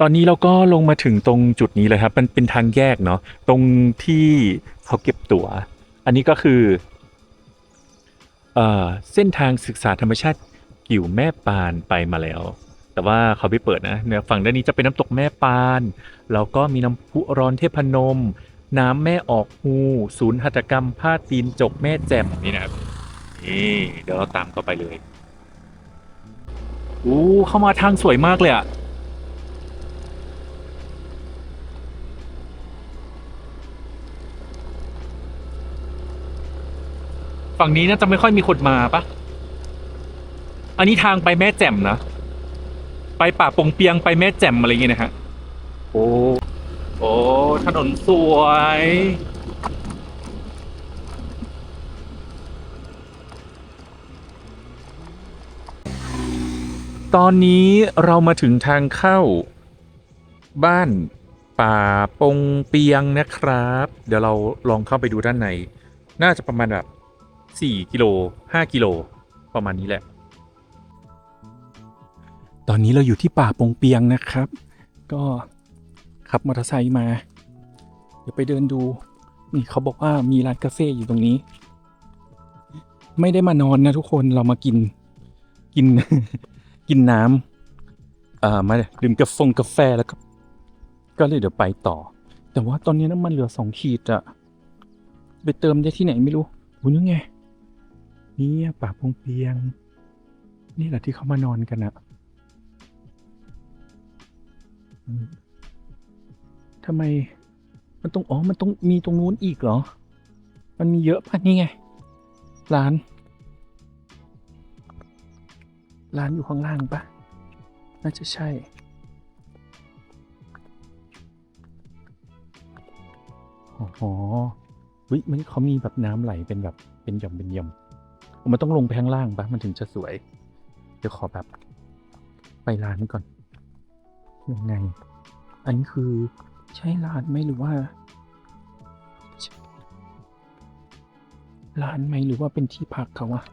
ตอนนี้เราก็ลงมาถึงตรงจุดนี้เลยครับ มันเป็นทางแยกเนาะตรงที่เขาเก็บตั๋ว อันนี้ก็คือเออเส้นทางศึกษาธรรมชาติกิ่วแม่ปานไปมาแล้ว แต่ว่าเขาไม่เปิดนะเนี่ยฝั่งด้านนี้จะเป็นน้ำตกแม่ปานแล้วก็มีน้ำพุร้อนเทพนม น้ำแม่ออกฮูศูนย์หัตถกรรมผ้าตีนจกแม่แจ่มนี่นะครับนี่เดี๋ยวเราตามต่อไปเลยโอ้เข้ามาทางสวยมากเลยอะ ฝั่งนี้น่าจะไม่ค่อยมีคนมาปะอันนี้ทางไปแม่แจ่มนะ ไปป่าปงเปียงไปแม่แจ่มอะไรอย่างเงี้ยนะฮะ โอ้ โอ้ ถนนสวย ตอนนี้เรามาถึงทางเข้า บ้านป่าปงเปียงนะครับ เดี๋ยวเราลองเข้าไปดูด้านใน น่าจะประมาณแบบ 4กิโล5กิโลประมาณนี้แหละ ตอนนี้เราอยู่ที่ป่าปงเปียงนะครับ ก็ขับมอเตอร์ไซค์มา เดี๋ยวไปเดินดู นี่เขาบอกว่ามีร้านกาแฟอยู่ตรงนี้ ไม่ได้มานอนนะทุกคนเรามากินกิน กินน้ำอ่ามาดื่มกาแฟกาแฟแล้วก็ก็เลยเดี๋ยวไปต่อ แต่ว่าตอนนี้น้ำมันเหลือสองขีดอะไปเติมได้ที่ไหนไม่รู้อุ้ยนี่ไง นี่ป่าพงเปียง นี่แหละที่เขามานอนกันอะทำไม มันตรงอ๋อ มันต้องมีตรงนู้นอีกเหรอ มันมีเยอะป่ะนี่ไง ร้าน ร้านอยู่ข้างล่างปะน่าจะใช่ อ๋อวิมันเขามีแบบน้ำไหลเป็นแบบเป็นหย่อมเป็นหย่อม มันต้องลงไปข้างล่างปะมันถึงจะสวย เดี๋ยวขอแบบ ไปร้านก่อน ยังไง อันนี้คือใช่ร้านไหมหรือว่า ร้านไหมหรือว่าเป็นที่พักเขาอะ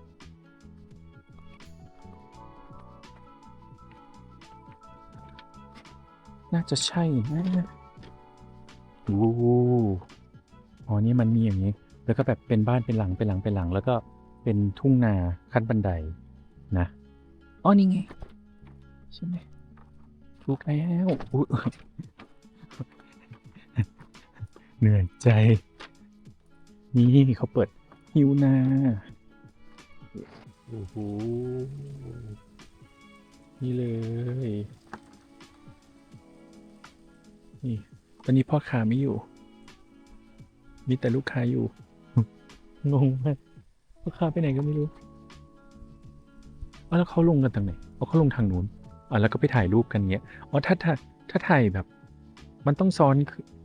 น่าจะใช่นะโอ้โหอ๋อนี่มันมีอย่างนี้ แล้วก็แบบเป็นบ้านเป็นหลังเป็นหลังเป็นหลัง แล้วก็ เป็นทุ่งนาขั้นบันไดนะอ๋อนี่ไงใช่ไหมถูกแล้วอุ๊ยเหนื่อยใจ นี่เขาเปิดฮิวนาโอ้โหนี่เลย นี่ตอนนี้พ่อค้าไม่อยู่ มีแต่ลูกค้าอยู่ งงมาก พ่อค้าไปไหนก็ไม่รู้แล้วเขาลงกันทางไหนอ๋อเขาลงทางนู้นอ๋อแล้วก็ไปถ่ายรูปกันเงี้ยอ๋อถ้าถ้าถ้าถ่ายแบบ มันต้องซ้อน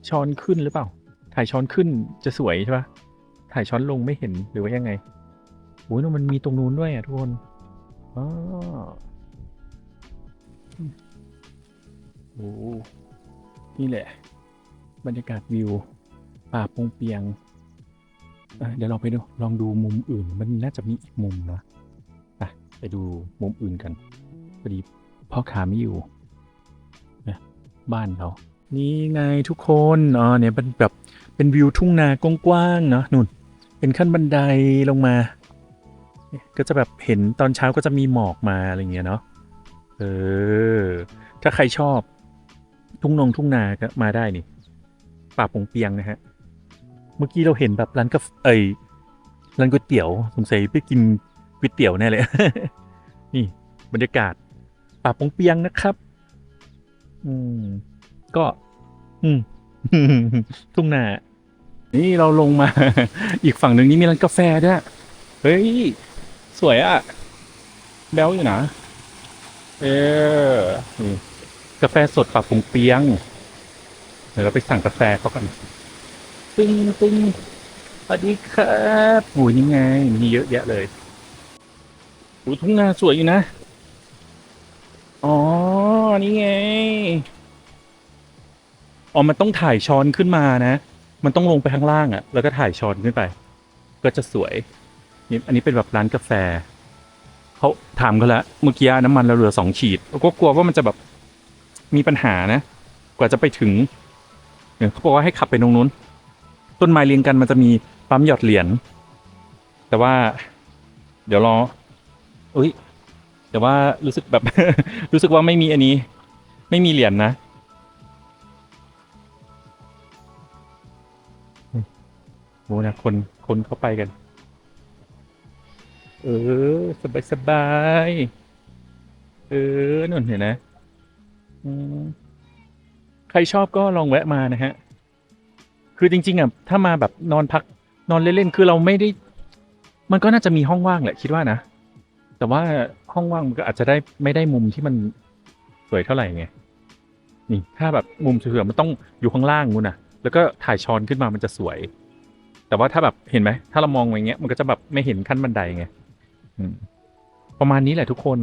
ช้อนขึ้นหรือเปล่า ถ่ายช้อนขึ้นจะสวยใช่ปะถ่ายช้อนลงไม่เห็นหรือว่ายังไงโอ้ยมันมีตรงนู้นด้วยอะทุกคนอ๋อโอ้นี่แหละ บรรยากาศวิว ป่าปงเปียง เดี๋ยวเราไปดูลองดูมุมอื่น มันน่าจะมีอีกมุมนะไปไปดูมุมอื่นกันพอดีพ่อขาไม่อยู่นะบ้านเรานี่ไงทุกคนอ๋อเนี่ยเป็นแบบเป็นวิวทุ่งนากว้างๆเนาะนู่น เป็นขั้นบันไดลงมา ก็จะแบบเห็นตอนเช้าก็จะมีหมอกมาอะไรเงี้ยเนาะเออ ถ้าใครชอบ ทุ่งนงทุ่งนาก็มาได้นี่ป่าปงเปียงนะฮะ เมื่อกี้เราเห็นแบบร้านกาแฟเอ้ยร้านก๋วยเตี๋ยวสงสัยไปกินก๋วยเตี๋ยวแน่เลย นี่บรรยากาศป่าปงเปียงนะครับ อืม ก็ อืมทุ่งนา นี่เราลงมา อีกฝั่งหนึ่งนี่มีร้านกาแฟด้วยเฮ้ย สวยอะแบลอยู่นะ เออกาแฟสดป่าปงเปียง เดี๋ยวเราไปสั่งกาแฟเขากัน ตึ้งตึ้งสวัสดีครับโอ้ยนี่ไง มีเยอะแยะเลยโอ้ทุ่งนาสวยอยู่นะ อ๋อ นี่ไง อ๋อ มันต้องถ่ายช้อนขึ้นมานะ มันต้องลงไปข้างล่างอะ่ะ แล้วก็ถ่ายช้อนขึ้นไป ก็จะสวย นี่อันนี้เป็นแบบร้านกาแฟ เขาถามกันแล้วเมื่อกี้น้ำมันเราเหลือสองขีดก็กลัวว่ามันจะแบบมีปัญหานะ กว่าจะไปถึงเนี่ยเขาบอกว่าให้ขับไปตรงนู้น ต้นไม้เรียงกันมันจะมีปั๊มหยอดเหรียญแต่ว่า เดี๋ยวรออุ้ยแต่ว่ารู้สึกแบบ รู้สึกว่าไม่มีอันนี้ ไม่มีเหรียญนะโอ้นะคนคนเข้าไปกัน เออ สบายสบายเออนั่นเห็นนะอืมใครชอบก็ลองแวะมานะฮะ คือจริงๆอะถ้ามาแบบนอนพักนอนเล่นๆคือเราไม่ได้ มันก็น่าจะมีห้องว่างแหละคิดว่านะ แต่ว่าห้องว่างมันก็อาจจะได้ไม่ได้มุมที่มันสวยเท่าไหร่ไงนี่ถ้าแบบมุมสวยๆมันต้องอยู่ข้างล่างงูนนะแล้วก็ถ่ายช้อนขึ้นมามันจะสวย แต่ว่าถ้าแบบเห็นไหมถ้าเรามองอย่างเงี้ย มันก็จะแบบไม่เห็นขั้นบันไดไงประมาณนี้แหละทุกคน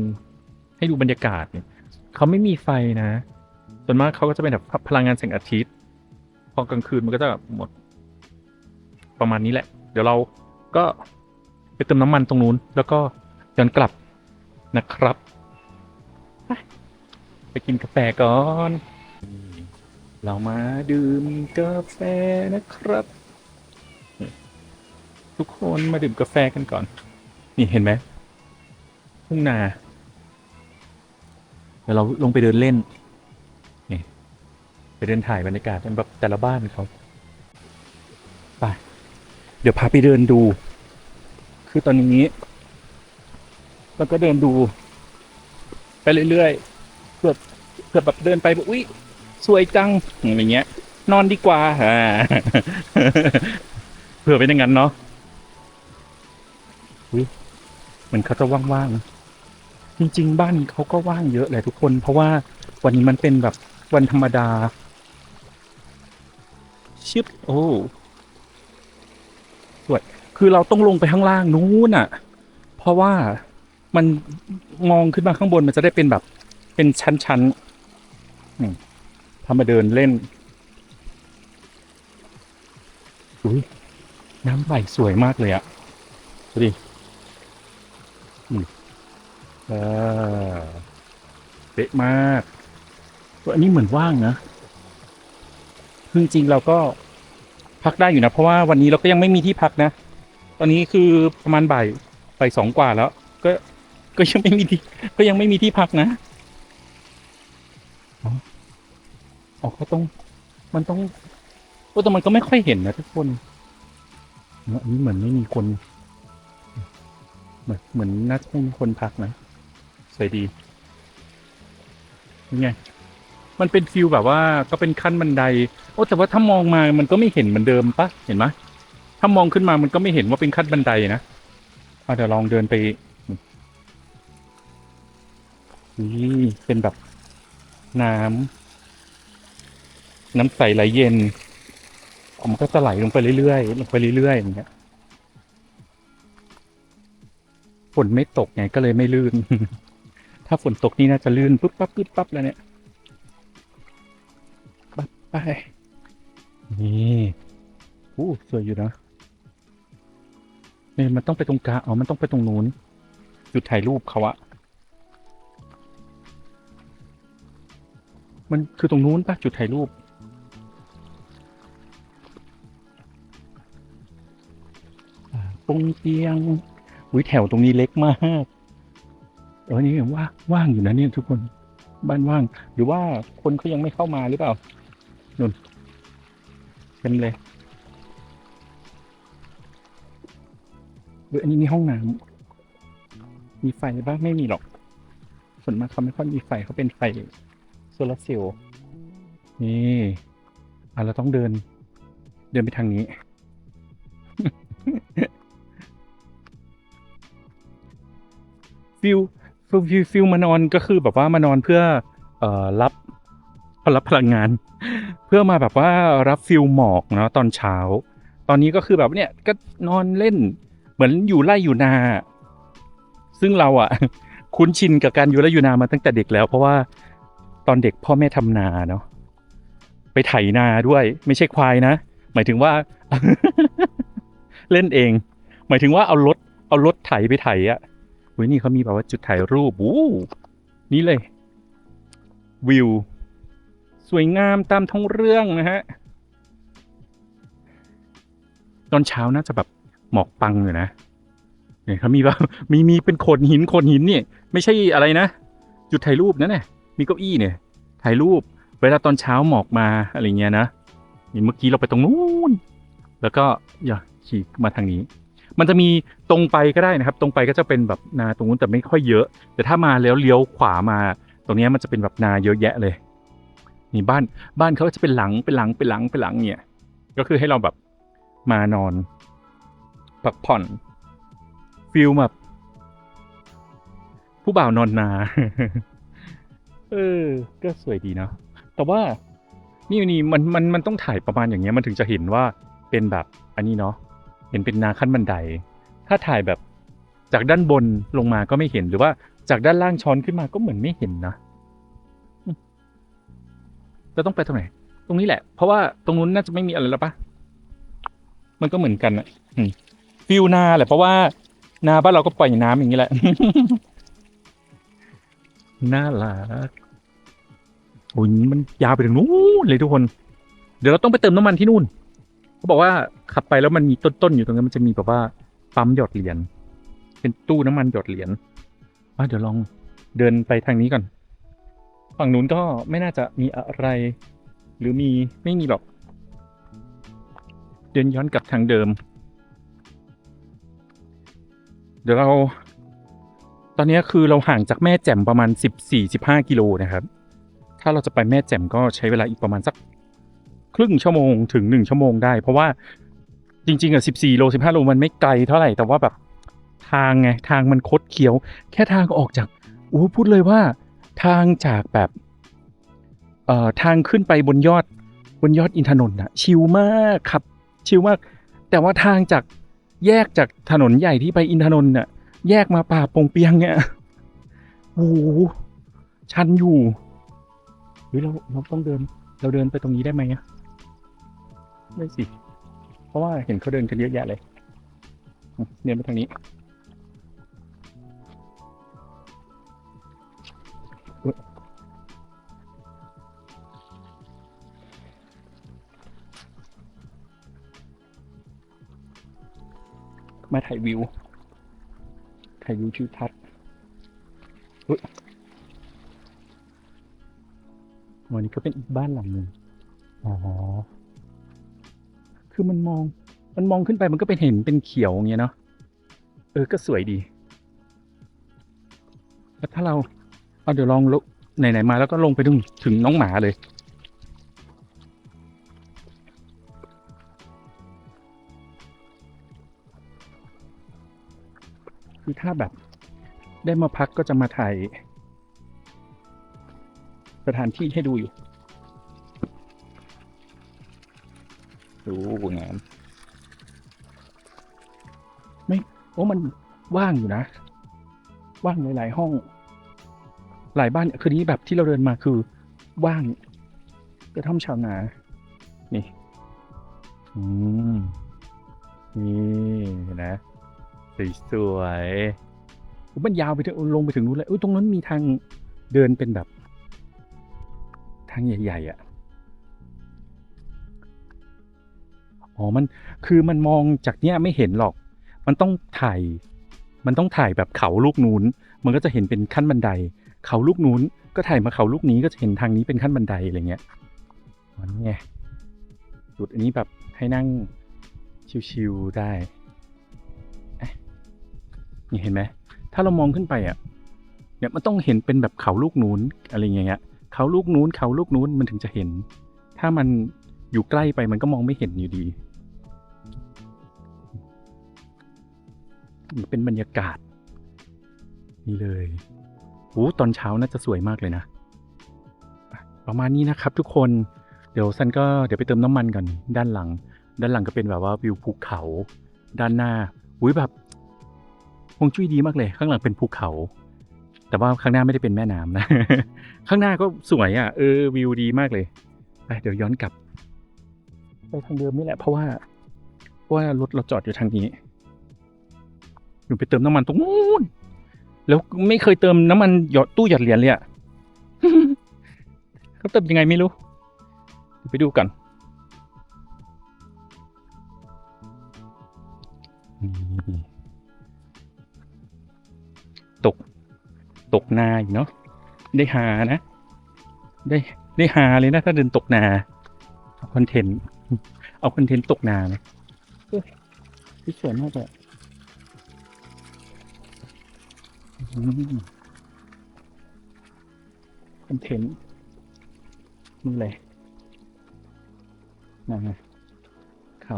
ให้ดูบรรยากาศเนี่ยเขาไม่มีไฟนะส่วนมากเขาก็จะเป็นแบบพลังงานแสงอาทิตย์ พอกลางคืนมันก็จะแบบหมด ประมาณนี้แหละ เดี๋ยวเราก็ไปเติมน้ำมันตรงนู้น แล้วก็ย้อนกลับนะครับไปไปกินกาแฟก่อน เรามาดื่มกาแฟนะครับ ทุกคนมาดื่มกาแฟกันก่อน นี่เห็นไหมทุ่งนาเดี๋ยวเราลงไปเดินเล่นนี่ไป เดินถ่ายบรรยากาศกันแบบแต่ละบ้านเขาไปเดี๋ยวพาไปเดินดู คือตอนนี้เราก็เดินดู ไปเรื่อยๆเพื่อเพื่อแบบเดินไปแบบอุ้ยสวยจังอะไรเงี้ย นอนดีกว่าเผื่อเป็นอย่างนั้นเนาะเหมือนเขาจะว่างๆจริง ๆ บ้านเขาก็ว่างเยอะแหละทุกคน เพราะว่าวันนี้มันเป็นแบบวันธรรมดา ชิบโอ้สวยคือเราต้องลงไปข้างล่างนู้นอะ เพราะว่ามันมองขึ้นมาข้างบนมันจะได้เป็นแบบ เป็นชั้นๆนี่พามาเดินเล่นอุ้ยน้ำไหลสวยมากเลยอะดูดิเออเป๊ะมากตัวอันนี้เหมือนว่างนะ คือจริงๆเราก็พักได้อยู่นะ เพราะว่าวันนี้เราก็ยังไม่มีที่พักนะ ตอนนี้คือประมาณบ่ายบ่ายสองกว่าแล้ว ก็ก็ยังไม่มีที่ก็ยังไม่มีที่พักนะอ๋อเขาต้อง มันต้องโอ้แต่มันก็ไม่ค่อยเห็นนะทุกคนอันนี้เหมือนไม่มีคน เหมือนเหมือนน่าจะไม่มีคนพักนะสวยดีนี่ไง มันเป็นฟิลแบบว่าก็เป็นขั้นบันได โอ้แต่ว่าถ้ามองมามันก็ไม่เห็นเหมือนเดิมปะเห็นไหมถ้ามองขึ้นมามันก็ไม่เห็นว่าเป็นขั้นบันไดนะอะเดี๋ยวลองเดินไปนี่เป็นแบบน้ำน้ำใสไหลเย็นออมันก็จะไหลลงไปเรื่อยๆลงไปเรื่อยๆอย่างเงี้ยฝนไม่ตกไงก็เลยไม่ลื่น ถ้าฝนตกนี่น่าจะลื่นปุ๊บปั๊บปุ๊บปั๊บแล้วเนี่ย ไป นี่อู้สวยอยู่นะเนี่ยมันต้องไปตรงกลางอ๋อมันต้องไปตรงนู้นจุดถ่ายรูปเขาอะมันคือตรงนู้นปะจุดถ่ายรูป ปงเตียงอุ้ยแถวตรงนี้เล็กมากเออนี่ว่างว่างอยู่นะเนี่ยทุกคน บ้านว่าง หรือว่าคนเขายังไม่เข้ามาหรือเปล่า นุ่นเป็นเลยเอออันนี้มีห้องน้ำมีไฟบ้างไม่มีหรอก ส่วนมากเขาไม่ค่อยมีไฟเขาเป็นไฟโซลาร์เซลล์นี่อะเราต้องเดิน เดินไปทางนี้ฟิลฟิลฟิลฟิลมานอนก็คือแบบว่ามานอนเพื่อ เอ่อรับ รับพลังงาน เพื่อมาแบบว่ารับฟิลหมอกเนาะตอนเช้า ตอนนี้ก็คือแบบเนี่ยก็นอนเล่นเหมือนอยู่ไร่อยู่นา ซึ่งเราอะคุ้นชินกับการอยู่ไร่อยู่นามาตั้งแต่เด็กแล้ว เพราะว่าตอนเด็กพ่อแม่ทำนาเนาะไปไถนาด้วย ไม่ใช่ควายนะ หมายถึงว่า เล่นเอง หมายถึงว่าเอารถเอารถไถไปไถอะเว้ยนี่เขามีแบบว่าจุดถ่ายรูปอู้นี่เลยวิว สวยงามตามท้องเรื่องนะฮะ ตอนเช้าน่าจะแบบหมอกปังอยู่นะเนี่ยเขามีแบบมีมีเป็นโขดหินโขดหินเนี่ยไม่ใช่อะไรนะ จุดถ่ายรูปนั่นแหละมีเก้าอี้เนี่ยถ่ายรูปเวลาตอนเช้าหมอกมาอะไรเงี้ยนะนี่เมื่อกี้เราไปตรงนู้นแล้วก็อย่าขี่มาทางนี้ มันจะมีตรงไปก็ได้นะครับ ตรงไปก็จะเป็นแบบนาตรงนู้นแต่ไม่ค่อยเยอะ แต่ถ้ามาแล้วเลี้ยวขวามา ตรงนี้มันจะเป็นแบบนาเยอะแยะเลย นี่บ้านบ้านเขาจะเป็นหลังเป็นหลังเป็นหลังเป็นหลังเนี่ย ก็คือให้เราแบบมานอนพักผ่อนฟิลแบบผู้บ่าวนอนนา เออ ก็สวยดีเนาะแต่ว่านี่นี่มันมันมันต้องถ่ายประมาณอย่างเงี้ยมันถึงจะเห็นว่าเป็นแบบอันนี้เนาะเห็นเป็นนาขั้นบันได ถ้าถ่ายแบบจากด้านบนลงมาก็ไม่เห็นหรือว่าจากด้านล่างช้อนขึ้นมาก็เหมือนไม่เห็นนะ เราต้องไปตรงไหน ตรงนี้แหละ เพราะว่าตรงนู้นน่าจะไม่มีอะไรแล้วปะมันก็เหมือนกันอะฟิลนาแหละเพราะว่านาบ้านเราก็ปล่อยน้ำอย่างนี้แหละ น่ารักโอ้ยมันยาวไปถึงนู้นเลยทุกคน เดี๋ยวเราต้องไปเติมน้ำมันที่นู่นเขาบอกว่าขับไปแล้วมันมีต้นๆอยู่ตรงนั้นมันจะมีแบบว่าปั๊มหยอดเหรียญเป็นตู้น้ำมันหยอดเหรียญอะเดี๋ยวลองเดินไปทางนี้ก่อน ฝั่งนู้นก็ไม่น่าจะมีอะไร หรือมีไม่มีหรอก เดินย้อนกลับทางเดิม เดี๋ยวเรา ตอนนี้คือเราห่างจากแม่แจ่มประมาณ 14-15 กิโลนะครับ ถ้าเราจะไปแม่แจ่มก็ใช้เวลาอีกประมาณสักครึ่งชั่วโมงถึง 1 ชั่วโมงได้ เพราะว่าจริงๆอะ14 โล 15 โล มันไม่ไกลเท่าไหร่ แต่ว่าแบบทางไง ทางมันคดเคี้ยว แค่ทางออกจากอู้พูดเลยว่า ทางจากแบบเอ่อทางขึ้นไปบนยอดบนยอดอินทนนท์อะชิลมากครับ ชิลมาก แต่ว่าทางจากแยกจากถนนใหญ่ที่ไปอินทนนท์น่ะ แยกมาป่าปงเปียงเนี่ยโอ้โหชันอยู่เฮ้ยเราเราต้องเดิน เราเดินไปตรงนี้ได้ไหมอะได้สิ เพราะว่าเห็นเขาเดินกันเยอะแยะเลย เดินไปทางนี้ มาถ่ายวิว ถ่ายวิวทิวทัศน์อุ๊ยวันนี้ก็เป็นอีกบ้านหลังหนึ่งอ๋อ คือมันมอง มันมองขึ้นไปมันก็เป็นเห็นเป็นเขียวอย่างเงี้ยเนาะ เออ ก็สวยดี แล้วถ้าเรา เอาเดี๋ยวลองลงไหนๆมาแล้วก็ลงไปถึงถึงน้องหมาเลย คือถ้าแบบได้มาพักก็จะมาถ่ายสถานที่ให้ดูอยู่ ดูงามไม่โอ้มันว่างอยู่นะ ว่างหลายๆห้อง หลายบ้านคือนี้แบบที่เราเดินมาคือ ว่างกระท่อมชาวนา นี่ อืม นี่นะ สวยๆอุ๊ยมันยาวไปถึงลงไปถึงนู้นเลยอ้ตรงนั้นมีทางเดินเป็นแบบ ทางใหญ่ๆอะ่ะ อ๋อ มันคือมันมองจากเนี้ยไม่เห็นหรอก มันต้องถ่าย มันต้องถ่ายแบบเขาลูกนู้น มันก็จะเห็นเป็นขั้นบันได เขาลูกนู้น ก็ถ่ายมาเขาลูกนี้ก็จะเห็นทางนี้เป็นขั้นบันไดอะไรเงี้ยนี่ไงจุดอันนี้แบบให้นั่งชิวๆได้ นี่เห็นไหมถ้าเรามองขึ้นไปอะเนี่ยมันต้องเห็นเป็นแบบเขาลูกนู้นอะไรเงี้ยเขาลูกนู้นเขาลูกนู้นมันถึงจะเห็น ถ้ามันอยู่ใกล้ไปมันก็มองไม่เห็นอยู่ดีนี่เป็นบรรยากาศ นี่เลยโอ้ตอนเช้าน่าจะสวยมากเลยนะ ประมาณนี้นะครับทุกคนเดี๋ยวซันก็เดี๋ยวไปเติมน้ำมันก่อนด้านหลัง ด้านหลังก็เป็นแบบว่าวิวภูเขา ด้านหน้าอุ้ยแบบ งจุ้ยดีมากเลย ข้างหลังเป็นภูเขา แต่ว่าข้างหน้าไม่ได้เป็นแม่น้ำนะ ข้างหน้าก็สวยอะเออวิวดีมากเลยไปเดี๋ยวย้อนกลับ ไปทางเดิมนี่แหละ เพราะว่าเพราะว่ารถเราจอดอยู่ทางนี้หนูไปเติมน้ำมันตรงนู้นแล้วไม่เคยเติมน้ำมันหยอดตู้หยอดเหรียญเลยอะเขาเติมยังไงไม่รู้ไปดูกันนี่ ตกนาอยู่เนาะได้หานะ ได้ได้หาเลยนะ ถ้าเดินตกนาเอาคอนเทนต์เอาคอนเทนต์ตกนานะที่สวยมากเลยคอนเทนต์นี่เลยนะฮะเขา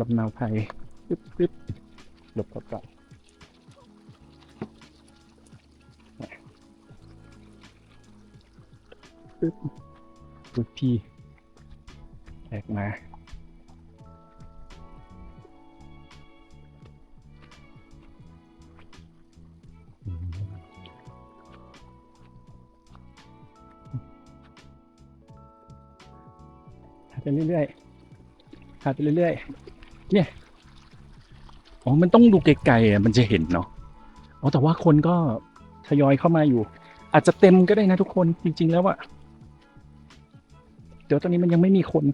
ลำนาวไทยปึ๊บปึ๊บหลบก่อน ปึ๊บปึ๊บพี่แตกมาหาไปเรื่อยๆหาไปเรื่อยๆ เนี่ย อ๋อ มันต้องดูไกลๆอะมันจะเห็นเนาะ อ๋อ แต่ว่าคนก็ทยอยเข้ามาอยู่ อาจจะเต็มก็ได้นะทุกคน จริง ๆ แล้วอะ เดี๋ยวตอนนี้มันยังไม่มีคน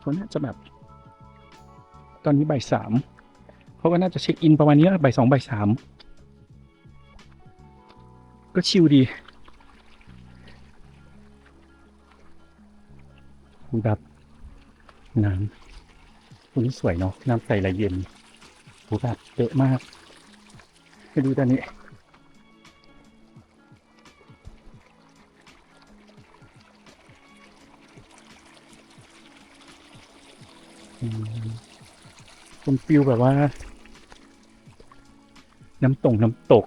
เขาน่าจะแบบ ตอนนี้บ่ายสามเขาก็น่าจะเช็คอินประมาณนี้บ่ายสองบ่ายสามก็ชิลดีแบบน้ำตัวนี้สวยเนาะน้ำใสไหลเย็นโหแบบเป๊ะมากไปดูตอนนี้ เป็นฟิลแบบว่า น้ำตกน้ำตก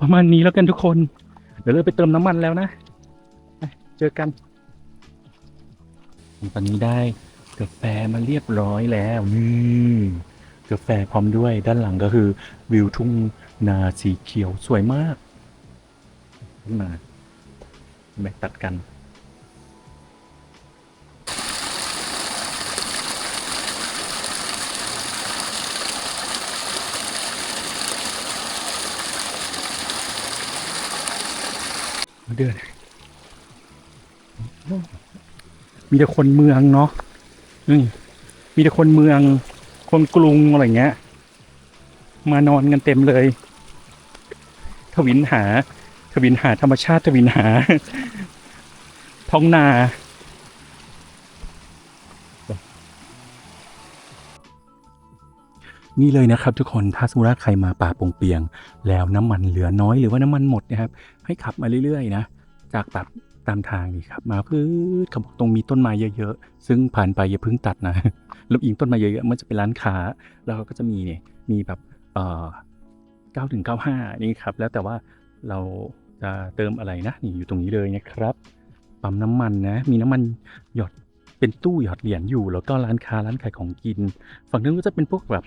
ประมาณนี้แล้วกันทุกคน เดี๋ยวเราไปเติมน้ำมันแล้วนะเจอกันตอนนี้ได้กาแฟมาเรียบร้อยแล้วนี่กาแฟพร้อมด้วยด้านหลังก็คือ วิวทุ่งนาสีเขียวสวยมาก ขึ้นมาแบ่ตัดกัน เดิน มีแต่คนเมืองเนาะนี่มีแต่คนเมือง คนกรุงอะไรเงี้ย มานอนกันเต็มเลย ทวินหา ทวินหาธรรมชาติทวินหา ท้องนา นี่เลยนะครับทุกคนถ้าสมมติว่าใครมาป่าปงเปียง แล้วน้ำมันเหลือน้อยหรือว่าน้ำมันหมดนะครับ ให้ขับมาเรื่อยๆนะจากแบบตามทางนี่ครับ มาพืชเขาบอกตรงมีต้นไม้เยอะๆ ซึ่งผ่านไปอย่าเพิ่งตัดนะลบอิงต้นไม้เยอะๆมันจะเป็นร้านค้า แล้วก็จะมีเนี่ยมีแบบเอ่อเก้าถึงเก้าห้านี่ครับ แล้วแต่ว่าเราจะเติมอะไรนะนี่อยู่ตรงนี้เลยนะครับปั๊มน้ำมันนะมีน้ำมันหยอดเป็นตู้หยอดเหรียญอยู่ แล้วก็ร้านค้าร้านขายของกิน ฝั่งนึงก็จะเป็นพวกแบบ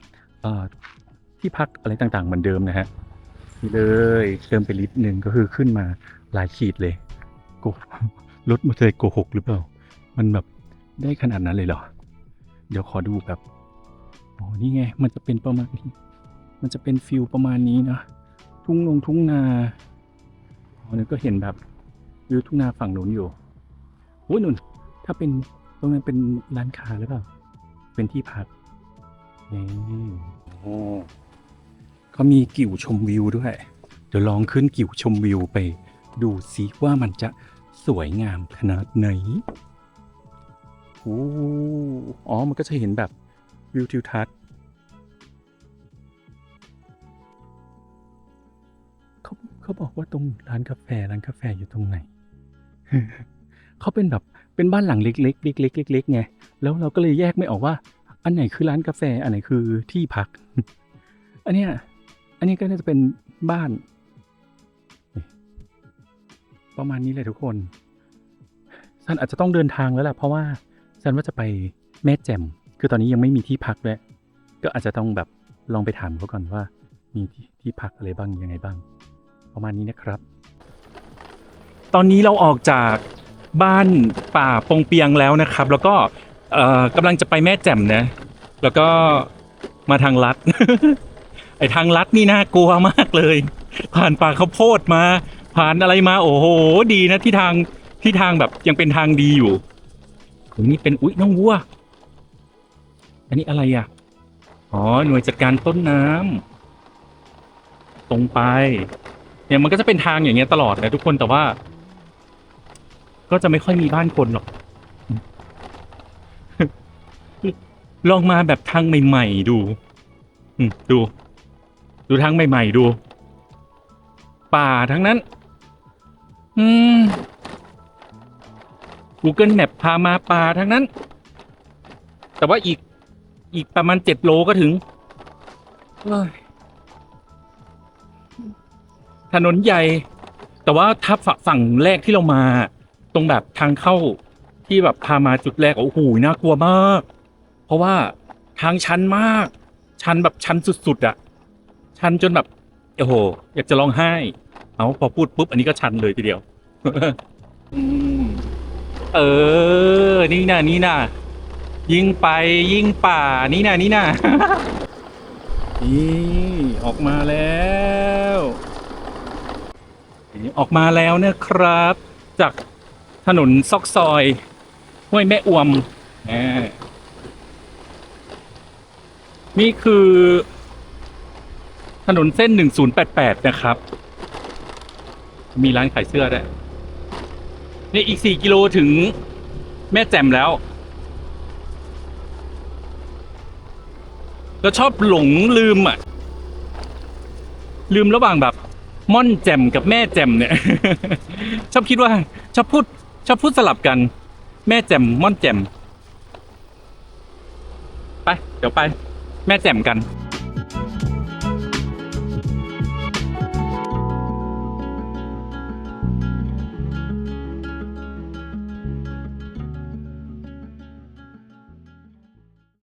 ที่พักอะไรต่างๆ เหมือนเดิมนะฮะนี่เลยเติมไปลิตรหนึ่งก็คือขึ้นมาหลายขีดเลยโกรถมอเตอร์ไซค์โกหกหรือเปล่า มันแบบได้ขนาดนั้นเลยเหรอ เดี๋ยวขอดูแบบอ๋อนี่ไง มันจะเป็นประมาณนี้มันจะเป็นฟิลประมาณนี้นะทุ่งลงทุ่งนาอ๋อนี่ก็เห็นแบบวิวทุ่งนาฝั่งนู้นอยู่โอ้ยนุ่น ถ้าเป็นตรงนั้นเป็นร้านค้าหรือเปล่า เป็นที่พัก นี่โอ้เขามีกิ่วชมวิวด้วย เดี๋ยวลองขึ้นกิ่วชมวิวไป ดูซิว่ามันจะสวยงามขนาดไหนโอ้อ๋อ มันก็จะเห็นแบบวิวทิวทัศน์เขาเขาบอกว่าตรงร้านกาแฟร้านกาแฟอยู่ตรงไหน เขาเป็นแบบเป็นบ้านหลังเล็กๆเล็กๆเล็กๆไง แล้วเราก็เลยแยกไม่ออกว่า อันไหนคือร้านกาแฟ อันไหนคือที่พัก อันเนี้ย อันนี้ก็น่าจะเป็นบ้าน ประมาณนี้เลยทุกคนซันอาจจะต้องเดินทางแล้วแหละเพราะว่าซันว่าจะไปแม่แจ่ม คือตอนนี้ยังไม่มีที่พักด้วยก็อาจจะต้องแบบลองไปถามเขาก่อนว่า มีที่ที่พักอะไรบ้างยังไงบ้าง ประมาณนี้นะครับ ตอนนี้เราออกจากบ้านป่าปงเปียงแล้วนะครับ แล้วก็ เอ่อกำลังจะไปแม่แจ่มนะ แล้วก็มาทางลัด ไอทางลัดนี่น่ากลัวมากเลย ผ่านป่าข้าวโพดมา ผ่านอะไรมา โอ้โห ดีนะที่ทางที่ทางแบบยังเป็นทางดีอยู่โอ้ยนี่เป็นอุ๊ยน้องวัว อันนี้อะไรอะ อ๋อ หน่วยจัดการต้นน้ำตรงไป เนี่ยมันก็จะเป็นทางอย่างเงี้ยตลอดนะทุกคนแต่ว่า ก็จะไม่ค่อยมีบ้านคนหรอก ลองมาแบบทางใหม่ๆดู อืมดู ดูทางใหม่ๆดู ป่าทั้งนั้น อืม Google Map พามาป่าทั้งนั้น แต่ว่าอีกอีกประมาณเจ็ดโลก็ถึง ถนนใหญ่ แต่ว่าถ้าฝฝั่งแรกที่เรามา ตรงแบบทางเข้าที่แบบพามาจุดแรก โอ้โหน่ากลัวมาก เพราะว่าทางชันมาก ชันแบบชันสุดๆอะชันจนแบบโอ้โห อยากจะร้องไห้ เอาพอพูดปุ๊บอันนี้ก็ชันเลยทีเดียว เออ นี่นะนี่นะยิ่งไปยิ่งป่า นี่นะนี่นะนี่ออกมาแล้วออกมาแล้วนะครับ จากถนนซอกซอยห้วยแม่อวมอ่า นี่คือ ถนนเส้น 1088 นะครับ มีร้านขายเสื้อด้วยนี่อีก 4 กิโลถึงแม่แจ่มแล้วแล้วชอบหลงลืมอะ ลืมระหว่างแบบม่อนแจ่มกับแม่แจ่มเนี่ย ชอบคิดว่า ชอบพูด ชอบพูดสลับกัน แม่แจ่มม่อนแจ่มไป เดี๋ยวไป แม่แจ่มกัน